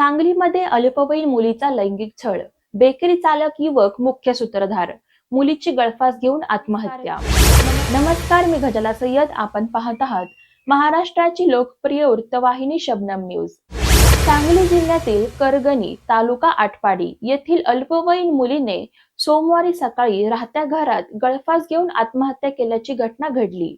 सांगलीमध्ये अल्पवयीन मुलीचा लैंगिक छळ. बेकरी चालक युवक मुख्य सूत्रधार. मुलीची गळफास घेऊन आत्महत्या. नमस्कार मी गजला सय्यद. आपण पाहत आहात महाराष्ट्राची लोकप्रिय वृत्तवाहिनी शबनम न्यूज. सांगली जिल्ह्यातील करगणी तालुका आटपाडी येथील अल्पवयीन मुलीने सोमवारी सकाळी राहत्या घरात गळफास घेऊन आत्महत्या केल्याची घटना घडली.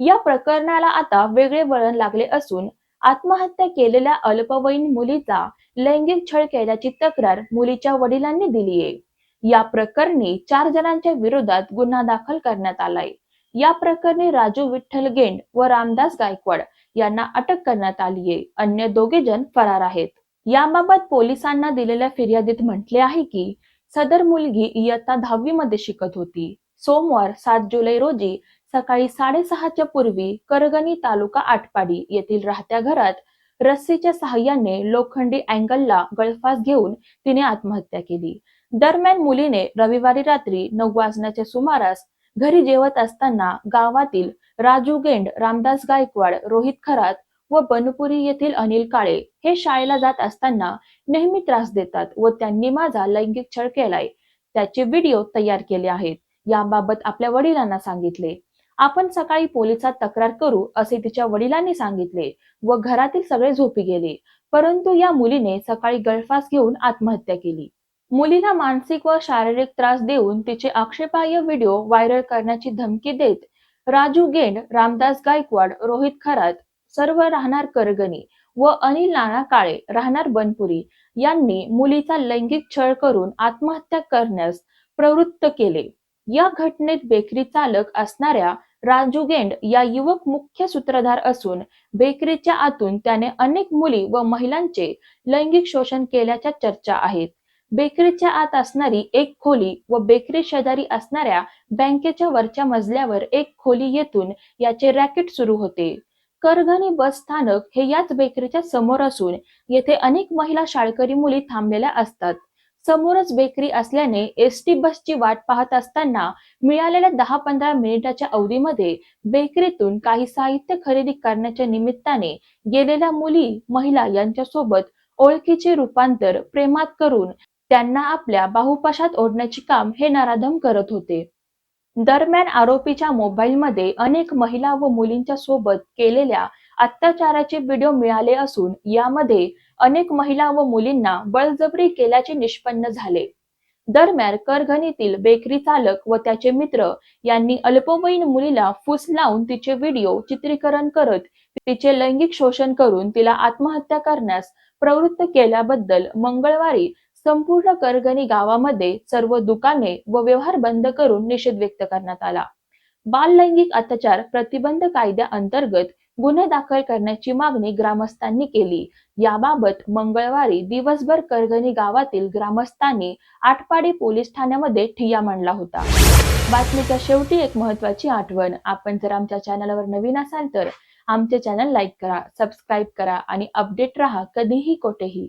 या प्रकरणाला आता वेगळे वळण लागले असून आत्महत्या केलेल्या अल्पवयीन मुलीचा लैंगिक छळ केल्याची तक्रार मुलीच्या वडिलांनी दिली आहे या प्रकरणी चार जणांच्या विरोधात गुन्हा दाखल करण्यात आलाय. या प्रकरणी राजू विठ्ठल गेंड व रामदास गायकवाड यांना अटक करण्यात आली आहे अन्य दोघे जण फरार आहेत. याबाबत पोलिसांना दिलेल्या फिर्यादीत म्हटले आहे की सदर मुलगी इयत्ता दहावी मध्ये शिकत होती. सोमवार सात जुलै रोजी सकाळी साडेसहाच्या पूर्वी करगणी तालुका आटपाडी येथील राहत्या घरात रस्सीच्या सहाय्याने लोखंडी अँगलला गळफास घेऊन तिने आत्महत्या केली. दरम्यान मुलीने रविवारी रात्री नऊ वाजण्याच्या सुमारास घरी जेवत असताना गावातील राजू गेंड रामदास गायकवाड रोहित खरात व बनपुरी येथील अनिल काळे हे शाळेला जात असताना नेहमी त्रास देतात व त्यांनी माझा लैंगिक छळ केलाय. त्याचे व्हिडिओ तयार केले आहेत. याबाबत आपल्या वडिलांना सांगितले. आपण सकाळी पोलिसात तक्रार करू असे तिच्या वडिलांनी सांगितले व घरातील सगळे झोपी गेले. परंतु या मुलीने सकाळी गळफास घेऊन आत्महत्या केली. मुलीला मानसिक व शारीरिक त्रास देऊन तिचे आक्षेपार्ह व्हिडिओ व्हायरल करण्याची धमकी देत राजू गेंड रामदास गायकवाड रोहित खरात सर्व राहणार करगणी व अनिल नाना काळे राहणार बनपुरी यांनी मुलीचा लैंगिक छळ करून आत्महत्या करण्यास प्रवृत्त केले. या घटनेत बेकरी चालक असणाऱ्या राजू गेंड या युवक मुख्य सूत्रधार असून बेकरीच्या आतून त्याने अनेक मुली व महिलांचे लैंगिक शोषण केल्याच्या चर्चा आहेत. बेकरीच्या आत असणारी एक खोली व बेकरी शेजारी असणाऱ्या बँकेच्या वरच्या मजल्यावर एक खोली येथून याचे रॅकेट सुरू होते. करगणी बस स्थानक हे याच बेकरीच्या समोर असून येथे अनेक महिला शाळकरी मुली थांबलेल्या असतात. समोरच बेकरी असल्याने एसटी बसची वाट पाहत असताना मिळालेल्या दहा पंधरा मिनिटाच्या अवधीमध्ये बेकरीतून काही साहित्य खरेदी करण्याच्या निमित्ताने गेलेल्या मुली महिला यांच्यासोबत ओळखीचे रूपांतर प्रेमात करून त्यांना आपल्या बाहुपाशात ओढण्याचे काम हे नराधम करत होते. दरम्यान आरोपीच्या मोबाईलमध्ये अनेक महिला व मुलींच्या सोबत केलेल्या अत्याचाराचे व्हिडिओ मिळाले असून यामध्ये अनेक महिला व मुलींना बळजबरी केल्याचे निष्पन्न झाले. दरम्यान करघणीतील बेकरी चालक व त्याचे मित्र यांनी अल्पवयीन मुलीला फुस लावून तिचे व्हिडिओ चित्रीकरण करत तिचे लैंगिक शोषण करून तिला आत्महत्या करण्यास प्रवृत्त केल्याबद्दल मंगळवारी संपूर्ण करगणी गावामध्ये सर्व दुकाने व व्यवहार बंद करून निषेध व्यक्त करण्यात आला. बाल लैंगिक अत्याचार प्रतिबंध कायद्याअंतर्गत गुन्हे दाखल करण्याची मागणी ग्रामस्थांनी केली. याबाबत मंगळवारी दिवसभर करगणी गावातील ग्रामस्थांनी आटपाडी पोलीस ठाण्यामध्ये ठिय्या मांडला होता. बातमीच्या शेवटी एक महत्वाची आठवण. आपण जर आमच्या चॅनलवर नवीन असाल तर आमचे चॅनल लाईक करा सबस्क्राईब करा आणि अपडेट राहा कधीही कोठेही.